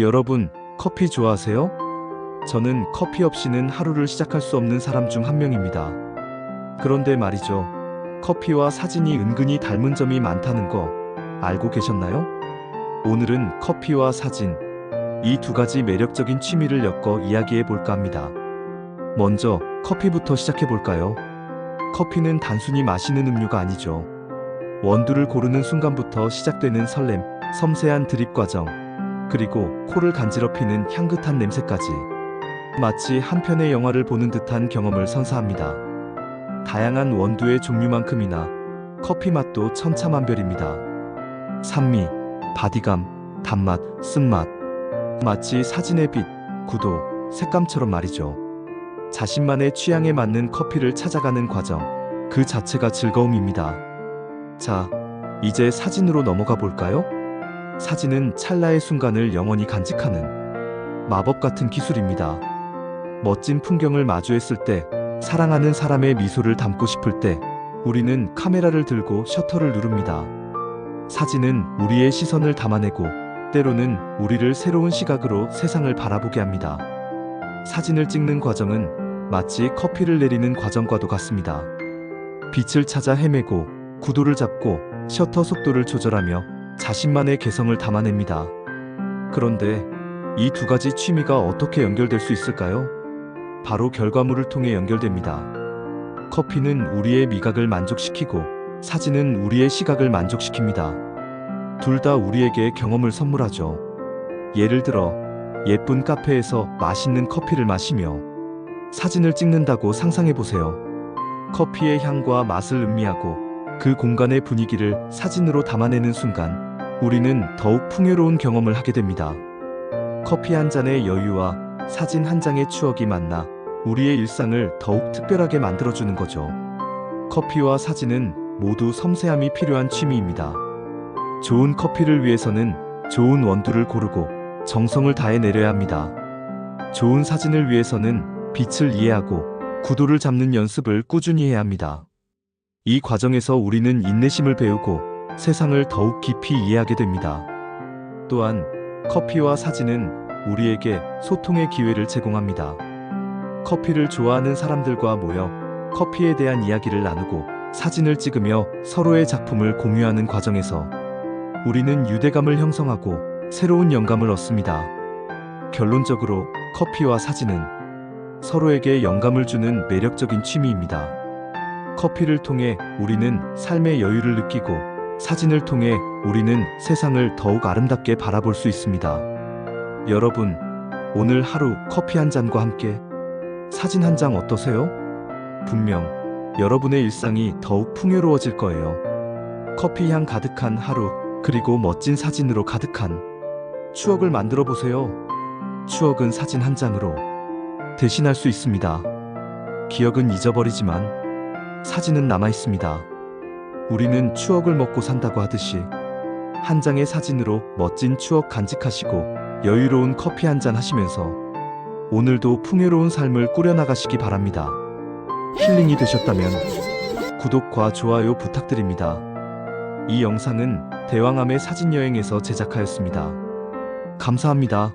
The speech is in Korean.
여러분, 커피 좋아하세요? 저는 커피 없이는 하루를 시작할 수 없는 사람 중 한 명입니다. 그런데 말이죠. 커피와 사진이 은근히 닮은 점이 많다는 거 알고 계셨나요? 오늘은 커피와 사진, 이 두 가지 매력적인 취미를 엮어 이야기해 볼까 합니다. 먼저 커피부터 시작해 볼까요? 커피는 단순히 마시는 음료가 아니죠. 원두를 고르는 순간부터 시작되는 설렘, 섬세한 드립 과정, 그리고 코를 간지럽히는 향긋한 냄새까지 마치 한 편의 영화를 보는 듯한 경험을 선사합니다. 다양한 원두의 종류만큼이나 커피 맛도 천차만별입니다. 산미, 바디감, 단맛, 쓴맛. 마치 사진의 빛, 구도, 색감처럼 말이죠. 자신만의 취향에 맞는 커피를 찾아가는 과정, 그 자체가 즐거움입니다. 자, 이제 사진으로 넘어가 볼까요? 사진은 찰나의 순간을 영원히 간직하는 마법 같은 기술입니다. 멋진 풍경을 마주했을 때, 사랑하는 사람의 미소를 담고 싶을 때, 우리는 카메라를 들고 셔터를 누릅니다. 사진은 우리의 시선을 담아내고, 때로는 우리를 새로운 시각으로 세상을 바라보게 합니다. 사진을 찍는 과정은 마치 커피를 내리는 과정과도 같습니다. 빛을 찾아 헤매고, 구도를 잡고, 셔터 속도를 조절하며 자신만의 개성을 담아냅니다. 그런데 이 두 가지 취미가 어떻게 연결될 수 있을까요? 바로 결과물을 통해 연결됩니다. 커피는 우리의 미각을 만족시키고 사진은 우리의 시각을 만족시킵니다. 둘 다 우리에게 경험을 선물하죠. 예를 들어 예쁜 카페에서 맛있는 커피를 마시며 사진을 찍는다고 상상해 보세요. 커피의 향과 맛을 음미하고 그 공간의 분위기를 사진으로 담아내는 순간 우리는 더욱 풍요로운 경험을 하게 됩니다. 커피 한 잔의 여유와 사진 한 장의 추억이 만나 우리의 일상을 더욱 특별하게 만들어주는 거죠. 커피와 사진은 모두 섬세함이 필요한 취미입니다. 좋은 커피를 위해서는 좋은 원두를 고르고 정성을 다해 내려야 합니다. 좋은 사진을 위해서는 빛을 이해하고 구도를 잡는 연습을 꾸준히 해야 합니다. 이 과정에서 우리는 인내심을 배우고 세상을 더욱 깊이 이해하게 됩니다. 또한 커피와 사진은 우리에게 소통의 기회를 제공합니다. 커피를 좋아하는 사람들과 모여 커피에 대한 이야기를 나누고 사진을 찍으며 서로의 작품을 공유하는 과정에서 우리는 유대감을 형성하고 새로운 영감을 얻습니다. 결론적으로 커피와 사진은 서로에게 영감을 주는 매력적인 취미입니다. 커피를 통해 우리는 삶의 여유를 느끼고 사진을 통해 우리는 세상을 더욱 아름답게 바라볼 수 있습니다. 여러분, 오늘 하루 커피 한 잔과 함께 사진 한 장 어떠세요? 분명 여러분의 일상이 더욱 풍요로워질 거예요. 커피 향 가득한 하루, 그리고 멋진 사진으로 가득한 추억을 만들어 보세요. 추억은 사진 한 장으로 대신할 수 있습니다. 기억은 잊어버리지만 사진은 남아 있습니다. 우리는 추억을 먹고 산다고 하듯이 한 장의 사진으로 멋진 추억 간직하시고 여유로운 커피 한 잔 하시면서 오늘도 풍요로운 삶을 꾸려나가시기 바랍니다. 힐링이 되셨다면 구독과 좋아요 부탁드립니다. 이 영상은 대왕암의 사진여행에서 제작하였습니다. 감사합니다.